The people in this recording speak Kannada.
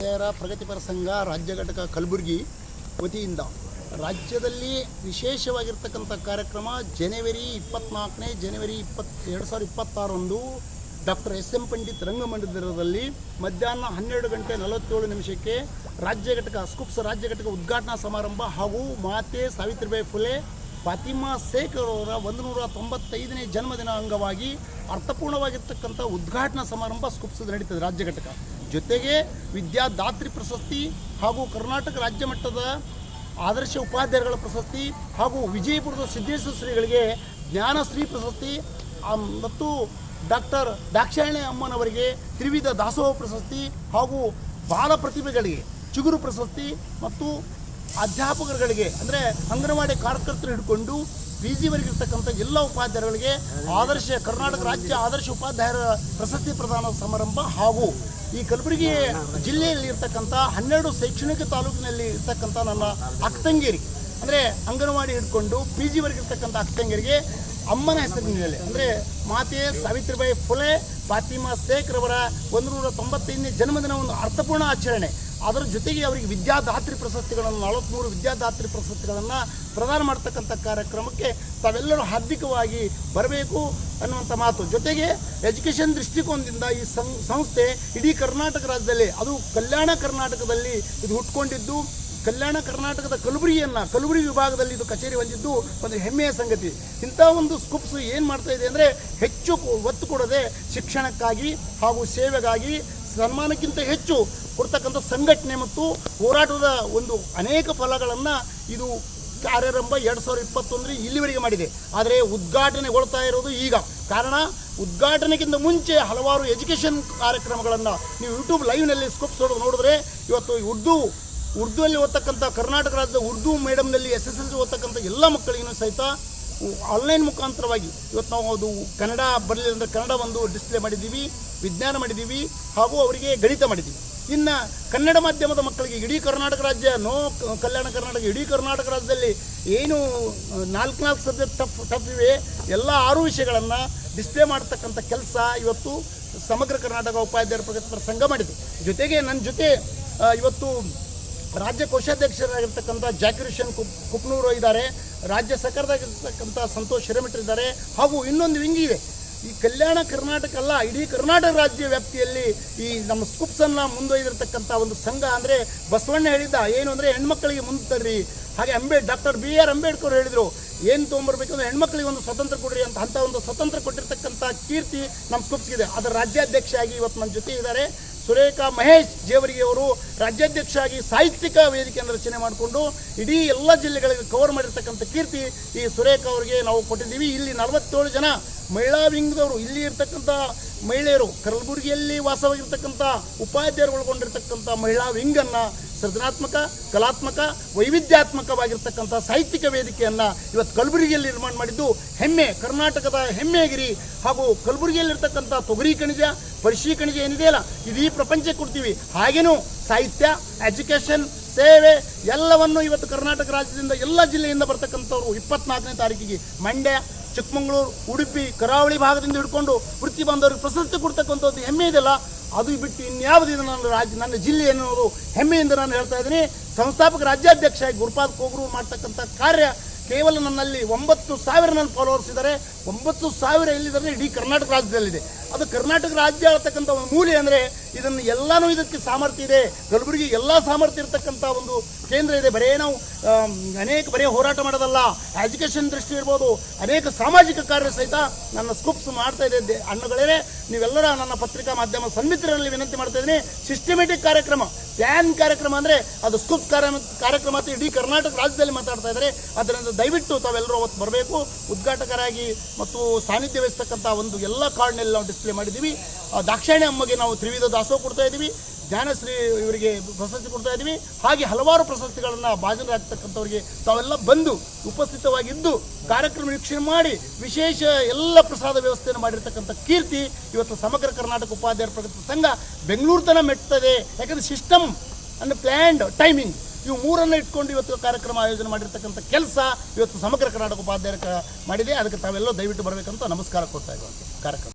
ಪ್ರಗತಿಪರ ಸಂಘ ರಾಜ್ಯ ಘಟಕ ಕಲಬುರಗಿ ವತಿಯಿಂದ ರಾಜ್ಯದಲ್ಲಿ ವಿಶೇಷವಾಗಿರ್ತಕ್ಕಂಥ ಕಾರ್ಯಕ್ರಮ ಜನವರಿ ಇಪ್ಪತ್ನಾಲ್ಕನೇ ಜನವರಿ ಇಪ್ಪತ್, ಎರಡು ಸಾವಿರದ ಇಪ್ಪತ್ತಾರರಂದು ಡಾಕ್ಟರ್ ಎಸ್ ಎಂ ಪಂಡಿತ್ ರಂಗಮಂದಿರದಲ್ಲಿ ಮಧ್ಯಾಹ್ನ ಹನ್ನೆರಡು ಗಂಟೆ ನಲವತ್ತೇಳು ನಿಮಿಷಕ್ಕೆ ರಾಜ್ಯ ಘಟಕ, ಸ್ಕೂಪ್ಸ್ ರಾಜ್ಯ ಘಟಕ ಉದ್ಘಾಟನಾ ಸಮಾರಂಭ ಹಾಗೂ ಮಾತೆ ಸಾವಿತ್ರಿಬಾಯಿ ಫುಲೆ, ಫಾತಿಮಾ ಶೇಖ್ ಅವರ ಒಂದು ನೂರ ತೊಂಬತ್ತೈದನೇ ಜನ್ಮದಿನ ಅಂಗವಾಗಿ ಅರ್ಥಪೂರ್ಣವಾಗಿರ್ತಕ್ಕಂಥ ಉದ್ಘಾಟನಾ ಸಮಾರಂಭ ಸ್ಕೂಪ್ಸ್ ನಡೀತದೆ ರಾಜ್ಯ ಘಟಕ. ಜೊತೆಗೆ ವಿದ್ಯಾದಾತ್ರಿ ಪ್ರಶಸ್ತಿ ಹಾಗೂ ಕರ್ನಾಟಕ ರಾಜ್ಯ ಮಟ್ಟದ ಆದರ್ಶ ಉಪಾಧ್ಯಾಯಗಳ ಪ್ರಶಸ್ತಿ ಹಾಗೂ ವಿಜಯಪುರದ ಸಿದ್ದೇಶ್ವರ ಶ್ರೀಗಳಿಗೆ ಜ್ಞಾನಶ್ರೀ ಪ್ರಶಸ್ತಿ ಮತ್ತು ಡಾಕ್ಟರ್ ದಾಕ್ಷಾಯಣಿ ಅಮ್ಮನವರಿಗೆ ತ್ರಿವಿಧ ದಾಸೋಹ ಪ್ರಶಸ್ತಿ ಹಾಗೂ ಬಾಲ ಪ್ರತಿಭೆಗಳಿಗೆ ಚಿಗುರು ಪ್ರಶಸ್ತಿ ಮತ್ತು ಅಧ್ಯಾಪಕರುಗಳಿಗೆ, ಅಂದರೆ ಅಂಗನವಾಡಿ ಕಾರ್ಯಕರ್ತರು ಹಿಡ್ಕೊಂಡು ಪಿ ಜಿವರೆಗಿರ್ತಕ್ಕಂಥ ಎಲ್ಲ ಉಪಾಧ್ಯಾಯರುಗಳಿಗೆ ಆದರ್ಶ ಕರ್ನಾಟಕ ರಾಜ್ಯ ಆದರ್ಶ ಉಪಾಧ್ಯಾಯರ ಪ್ರಶಸ್ತಿ ಪ್ರದಾನ ಸಮಾರಂಭ ಹಾಗೂ ಈ ಕಲಬುರಗಿ ಜಿಲ್ಲೆಯಲ್ಲಿ ಇರ್ತಕ್ಕಂಥ ಹನ್ನೆರಡು ಶೈಕ್ಷಣಿಕ ತಾಲೂಕಿನಲ್ಲಿ ಇರ್ತಕ್ಕಂಥ ನನ್ನ ಅಕ್ಕಂಗೇರಿ ಅಂದರೆ ಅಂಗನವಾಡಿ ಹಿಡ್ಕೊಂಡು ಪಿ ಜಿವರೆಗಿರ್ತಕ್ಕಂಥ ಅಕ್ಕಂಗೇರಿಗೆ ಅಮ್ಮನ ಹೆಸರಿನಲ್ಲಿ ಅಂದರೆ ಮಾತೆ ಸಾವಿತ್ರಿಬಾಯಿ ಫುಲೆ, ಫಾತಿಮಾ ಶೇಖ್ ರವರ ಒಂದು ನೂರ ತೊಂಬತ್ತೈದನೇ ಜನ್ಮದಿನ ಒಂದು ಅರ್ಥಪೂರ್ಣ ಆಚರಣೆ. ಅದರ ಜೊತೆಗೆ ಅವರಿಗೆ ವಿದ್ಯಾದಾತ್ರಿ ಪ್ರಶಸ್ತಿಗಳನ್ನು ನಲವತ್ತ್ಮೂರು ವಿದ್ಯಾದಾತ್ರಿ ಪ್ರಶಸ್ತಿಗಳನ್ನು ಪ್ರದಾನ ಮಾಡ್ತಕ್ಕಂಥ ಕಾರ್ಯಕ್ರಮಕ್ಕೆ ತಾವೆಲ್ಲರೂ ಹಾರ್ದಿಕವಾಗಿ ಬರಬೇಕು ಅನ್ನುವಂಥ ಮಾತು. ಜೊತೆಗೆ ಎಜುಕೇಷನ್ ದೃಷ್ಟಿಕೋನದಿಂದ ಈ ಸಂಸ್ಥೆ ಇಡೀ ಕರ್ನಾಟಕ ರಾಜ್ಯದಲ್ಲಿ, ಅದು ಕಲ್ಯಾಣ ಕರ್ನಾಟಕದಲ್ಲಿ ಇದು ಹುಟ್ಕೊಂಡಿದ್ದು, ಕಲ್ಯಾಣ ಕರ್ನಾಟಕದ ಕಲಬುರಗಿಯನ್ನು ಕಲಬುರಿ ವಿಭಾಗದಲ್ಲಿ ಇದು ಕಚೇರಿ ಹೊಂದಿದ್ದು ಒಂದು ಹೆಮ್ಮೆಯ ಸಂಗತಿ. ಇಂಥ ಒಂದು ಸ್ಕೂಪ್ಸ್ ಏನು ಮಾಡ್ತಾ ಇದೆ ಅಂದರೆ ಹೆಚ್ಚು ಒತ್ತು ಕೊಡದೆ ಶಿಕ್ಷಣಕ್ಕಾಗಿ ಹಾಗೂ ಸೇವೆಗಾಗಿ ಸನ್ಮಾನಕ್ಕಿಂತ ಹೆಚ್ಚು ಕೊಡ್ತಕ್ಕಂಥ ಸಂಘಟನೆ ಮತ್ತು ಹೋರಾಟದ ಒಂದು ಅನೇಕ ಫಲಗಳನ್ನು ಇದು ಕಾರ್ಯಾರಂಭ ಎರಡು ಸಾವಿರದ ಇಪ್ಪತ್ತೊಂದರ ಇಲ್ಲಿವರೆಗೆ ಮಾಡಿದೆ. ಆದರೆ ಉದ್ಘಾಟನೆಗೊಳ್ತಾ ಇರೋದು ಈಗ. ಕಾರಣ, ಉದ್ಘಾಟನೆಗಿಂತ ಮುಂಚೆ ಹಲವಾರು ಎಜುಕೇಷನ್ ಕಾರ್ಯಕ್ರಮಗಳನ್ನು ನೀವು ಯೂಟ್ಯೂಬ್ ಲೈವ್ನಲ್ಲಿ ಸ್ಕೋಪ್ಸ್ ನೋಡೋದು ನೋಡಿದ್ರೆ, ಇವತ್ತು ಉರ್ದು, ಉರ್ದುವಲ್ಲಿ ಓದ್ತಕ್ಕಂಥ ಕರ್ನಾಟಕ ರಾಜ್ಯದ ಉರ್ದು ಮೇಡಮ್ನಲ್ಲಿ ಎಸ್ ಎಸ್ ಎಲ್ ಸಿ ಓದ್ತಕ್ಕಂಥ ಎಲ್ಲ ಮಕ್ಕಳಿಗೂ ಸಹಿತ ಆನ್ಲೈನ್ ಮುಖಾಂತರವಾಗಿ ಇವತ್ತು ನಾವು ಅದು ಕನ್ನಡ ಬರಲಿಲ್ಲ ಅಂದರೆ ಕನ್ನಡ ಒಂದು ಡಿಸ್ಪ್ಲೇ ಮಾಡಿದ್ದೀವಿ, ವಿಜ್ಞಾನ ಮಾಡಿದ್ದೀವಿ ಹಾಗೂ ಅವರಿಗೆ ಗಣಿತ ಮಾಡಿದ್ದೀವಿ. ಇನ್ನು ಕನ್ನಡ ಮಾಧ್ಯಮದ ಮಕ್ಕಳಿಗೆ ಇಡೀ ಕರ್ನಾಟಕ ರಾಜ್ಯ, ನೋ ಕಲ್ಯಾಣ ಕರ್ನಾಟಕ, ಇಡೀ ಕರ್ನಾಟಕ ರಾಜ್ಯದಲ್ಲಿ ಏನು ನಾಲ್ಕು ನಾಲ್ಕು ಸಬ್ಜೆಕ್ಟ್ ಟಫ್ ಟಫ್ ಇವೆ. ಎಲ್ಲ ಆರು ವಿಷಯಗಳನ್ನು ಡಿಸ್ಪ್ಲೇ ಮಾಡ್ತಕ್ಕಂಥ ಕೆಲಸ ಇವತ್ತು ಸಮಗ್ರ ಕರ್ನಾಟಕ ಉಪಾಧ್ಯಾಯರ ಪ್ರಗತಿಪರ ಸಂಘ ಮಾಡಿದೆ. ಜೊತೆಗೆ ನನ್ನ ಜೊತೆ ಇವತ್ತು ರಾಜ್ಯ ಕೋಶಾಧ್ಯಕ್ಷರಾಗಿರ್ತಕ್ಕಂಥ ಜಾಕಿರುಷನ್ ಕುಪ್, ಕುಪ್ನೂರು ಇದ್ದಾರೆ. ರಾಜ್ಯ ಸರ್ಕಾರದಾಗಿರ್ತಕ್ಕಂಥ ಸಂತೋಷ್ ಹಿರೇಮಠ್ ಇದ್ದಾರೆ. ಹಾಗೂ ಇನ್ನೊಂದು ವಿಂಗ್ ಇದೆ ಈ ಕಲ್ಯಾಣ ಕರ್ನಾಟಕ ಅಲ್ಲ, ಇಡೀ ಕರ್ನಾಟಕ ರಾಜ್ಯ ವ್ಯಾಪ್ತಿಯಲ್ಲಿ ಈ ನಮ್ಮ ಸ್ಕೂಪ್ಸನ್ನು ಮುಂದೊಯ್ದಿರತಕ್ಕಂಥ ಒಂದು ಸಂಘ ಅಂದರೆ ಬಸವಣ್ಣ ಹೇಳಿದ್ದ, ಏನು ಅಂದರೆ ಹೆಣ್ಮಕ್ಳಿಗೆ ಮುಂದೆ ತರ್ರಿ. ಹಾಗೆ ಅಂಬೇ, ಡಾಕ್ಟರ್ ಬಿ ಆರ್ ಅಂಬೇಡ್ಕರ್ ಹೇಳಿದರು, ಏನು ತೊಗೊಂಬರ್ಬೇಕಂದ್ರೆ ಹೆಣ್ಮಕ್ಳಿಗೆ ಒಂದು ಸ್ವತಂತ್ರ ಕೊಡ್ರಿ ಅಂತ ಅಂಥ ಒಂದು ಸ್ವತಂತ್ರ ಕೊಟ್ಟಿರ್ತಕ್ಕಂಥ ಕೀರ್ತಿ ನಮ್ಮ ಸ್ಕೂಪ್ಸ್ಗಿದೆ. ಅದರ ರಾಜ್ಯಾಧ್ಯಕ್ಷ ಆಗಿ ಇವತ್ತು ನನ್ನ ಜೊತೆ ಇದ್ದಾರೆ. ಸುರೇಖಾ ಮಹೇಶ್ ಜೇವರಿಗೆ ಅವರು ರಾಜ್ಯಾಧ್ಯಕ್ಷ ಆಗಿ ಸಾಹಿತ್ಯಿಕ ವೇದಿಕೆಯನ್ನು ರಚನೆ ಮಾಡಿಕೊಂಡು ಇಡೀ ಎಲ್ಲ ಜಿಲ್ಲೆಗಳಿಗೆ ಕವರ್ ಮಾಡಿರ್ತಕ್ಕಂಥ ಕೀರ್ತಿ ಈ ಸುರೇಖಾ ಅವರಿಗೆ ನಾವು ಕೊಟ್ಟಿದ್ದೀವಿ. ಇಲ್ಲಿ ನಲವತ್ತೇಳು ಜನ ಮಹಿಳಾ ವಿಂಗದವರು, ಇಲ್ಲಿ ಇರ್ತಕ್ಕಂಥ ಮಹಿಳೆಯರು ಕಲಬುರಗಿಯಲ್ಲಿ ವಾಸವಾಗಿರ್ತಕ್ಕಂಥ ಉಪಾಧ್ಯಾಯರು ಒಳಗೊಂಡಿರ್ತಕ್ಕಂಥ ಮಹಿಳಾ ವಿಂಗನ್ನು ಸೃಜನಾತ್ಮಕ, ಕಲಾತ್ಮಕ, ವೈವಿಧ್ಯಾತ್ಮಕವಾಗಿರ್ತಕ್ಕಂಥ ಸಾಹಿತ್ಯಿಕ ವೇದಿಕೆಯನ್ನು ಇವತ್ತು ಕಲಬುರಗಿಯಲ್ಲಿ ನಿರ್ಮಾಣ ಮಾಡಿದ್ದು ಹೆಮ್ಮೆ, ಕರ್ನಾಟಕದ ಹೆಮ್ಮೆಗಿರಿ ಹಾಗೂ ಕಲಬುರಗಿಯಲ್ಲಿರ್ತಕ್ಕಂಥ ತೊಗರಿ ಖನಿಜ ಪರಿಶಿ ಖನಿಜ ಏನಿದೆಯಲ್ಲ ಇದೀ ಪ್ರಪಂಚಕ್ಕೆ ಕೊಡ್ತೀವಿ. ಹಾಗೇನೂ ಸಾಹಿತ್ಯ, ಎಜುಕೇಷನ್, ಸೇವೆ ಎಲ್ಲವನ್ನು ಇವತ್ತು ಕರ್ನಾಟಕ ರಾಜ್ಯದಿಂದ ಎಲ್ಲ ಜಿಲ್ಲೆಯಿಂದ ಬರ್ತಕ್ಕಂಥವ್ರು ಇಪ್ಪತ್ನಾಲ್ಕನೇ ತಾರೀಕಿಗೆ ಮಂಡ್ಯ ಚಿಕ್ಕಮಗಳೂರು, ಉಡುಪಿ, ಕರಾವಳಿ ಭಾಗದಿಂದ ಹಿಡ್ಕೊಂಡು ವೃತ್ತಿ ಬಂದವರಿಗೆ ಪ್ರಶಸ್ತಿ ಕೊಡ್ತಕ್ಕಂಥದ್ದು ಹೆಮ್ಮೆ ಇದೆಲ್ಲ ಅದು ಬಿಟ್ಟು ಇನ್ಯಾವುದಿದೆ ನನ್ನ ರಾಜ್ಯ, ನನ್ನ ಜಿಲ್ಲೆ ಅನ್ನೋದು ಹೆಮ್ಮೆಯಿಂದ ನಾನು ಹೇಳ್ತಾ ಇದ್ದೀನಿ. ಸಂಸ್ಥಾಪಕ ರಾಜ್ಯಾಧ್ಯಕ್ಷ ಗುರುಪಾದ್ ಕೋಗ್ರು ಮಾಡ್ತಕ್ಕಂಥ ಕಾರ್ಯ ಕೇವಲ ನನ್ನಲ್ಲಿ ಒಂಬತ್ತು ಸಾವಿರ ನನ್ನ ಫಾಲೋವರ್ಸ್ ಇದ್ದಾರೆ. ಒಂಬತ್ತು ಸಾವಿರ ಎಲ್ಲಿದ್ದಾರೆ ಇಡೀ ಕರ್ನಾಟಕ ರಾಜ್ಯದಲ್ಲಿದೆ. ಅದು ಕರ್ನಾಟಕ ರಾಜ್ಯ ಆಗ್ತಕ್ಕಂಥ ಒಂದು ಮೂಲೆ ಅಂದರೆ ಇದನ್ನು ಎಲ್ಲನೂ ಇದಕ್ಕೆ ಸಾಮರ್ಥ್ಯ ಇದೆ. ಕಲಬುರಗಿ ಎಲ್ಲ ಸಾಮರ್ಥ್ಯ ಇರತಕ್ಕಂಥ ಒಂದು ಕೇಂದ್ರ ಇದೆ. ಬರೇ ನಾವು ಅನೇಕ ಬರೇ ಹೋರಾಟ ಮಾಡೋದಲ್ಲ. ಎಜುಕೇಷನ್ ದೃಷ್ಟಿ ಇರ್ಬೋದು, ಅನೇಕ ಸಾಮಾಜಿಕ ಕಾರ್ಯ ಸಹಿತ ನನ್ನ ಸ್ಕೂಪ್ಸ್ ಮಾಡ್ತಾ ಇದೆ. ಅಣ್ಣಗಳೇ, ನೀವೆಲ್ಲರ ನನ್ನ ಪತ್ರಿಕಾ ಮಾಧ್ಯಮ ಸನ್ಮಿತ್ರರಲ್ಲಿ ವಿನಂತಿ ಮಾಡ್ತಾ ಇದ್ದೀನಿ. ಸಿಸ್ಟಮೆಟಿಕ್ ಕಾರ್ಯಕ್ರಮ ಪ್ಯಾನ್ ಕಾರ್ಯಕ್ರಮ ಅಂದರೆ ಅದು ಸ್ಕೂಪ್ ಕಾರ್ಯ, ಕಾರ್ಯಕ್ರಮ ಅಂತ ಇಡೀ ಕರ್ನಾಟಕ ರಾಜ್ಯದಲ್ಲಿ ಮಾತಾಡ್ತಾ ಇದ್ದಾರೆ. ಅದರಿಂದ ದಯವಿಟ್ಟು ತಾವೆಲ್ಲರೂ ಅವತ್ತು ಬರಬೇಕು. ಉದ್ಘಾಟಕರಾಗಿ ಮತ್ತು ಸಾನ್ನಿಧ್ಯ ವಹಿಸ್ತಕ್ಕಂಥ ಒಂದು ಎಲ್ಲ ಕಾರ್ಡ್ನಲ್ಲಿ ನಾವು ಡಿಸ್ಪ್ಲೇ ಮಾಡಿದ್ದೀವಿ. ದಾಕ್ಷಾಯಣಿ ಅಮ್ಮಗೆ ನಾವು ತ್ರಿವಿಧ ದಾಸೋಹ ಕೊಡ್ತಾ ಇದ್ದೀವಿ. ಜ್ಞಾನಶ್ರೀ ಇವರಿಗೆ ಪ್ರಶಸ್ತಿ ಕೊಡ್ತಾ ಇದ್ದೀವಿ. ಹಾಗೆ ಹಲವಾರು ಪ್ರಶಸ್ತಿಗಳನ್ನು ಭಾಜನರಾಗ್ತಕ್ಕಂಥವ್ರಿಗೆ ತಾವೆಲ್ಲ ಬಂದು ಉಪಸ್ಥಿತವಾಗಿದ್ದು ಕಾರ್ಯಕ್ರಮ ವೀಕ್ಷಣೆ ಮಾಡಿ ವಿಶೇಷ ಎಲ್ಲ ಪ್ರಸಾದ ವ್ಯವಸ್ಥೆಯನ್ನು ಮಾಡಿರ್ತಕ್ಕಂಥ ಕೀರ್ತಿ ಇವತ್ತು ಸಮಗ್ರ ಕರ್ನಾಟಕ ಉಪಾಧ್ಯಾಯ ಪ್ರಗತಿ ಸಂಘ ಬೆಂಗಳೂರು ತನಕ ಮೆಟ್ತದೆ ಯಾಕಂದರೆ ಸಿಸ್ಟಮ್ ಅಂಡ್ ಪ್ಲ್ಯಾಂಡ್ ಟೈಮಿಂಗ್ ಇವು ಮೂರನ್ನು ಇಟ್ಕೊಂಡು ಇವತ್ತು ಕಾರ್ಯಕ್ರಮ ಆಯೋಜನೆ ಮಾಡಿರ್ತಕ್ಕಂಥ ಕೆಲಸ ಇವತ್ತು ಸಮಗ್ರ ಕರ್ನಾಟಕ ಉಪಾಧ್ಯಾಯ ಮಾಡಿದೆ. ಅದಕ್ಕೆ ತಾವೆಲ್ಲೋ ದಯವಿಟ್ಟು ಬರಬೇಕಂತ ನಮಸ್ಕಾರ ಕೊಡ್ತಾ ಇದ್ದೀವಿ ಕಾರ್ಯಕ್ರಮ.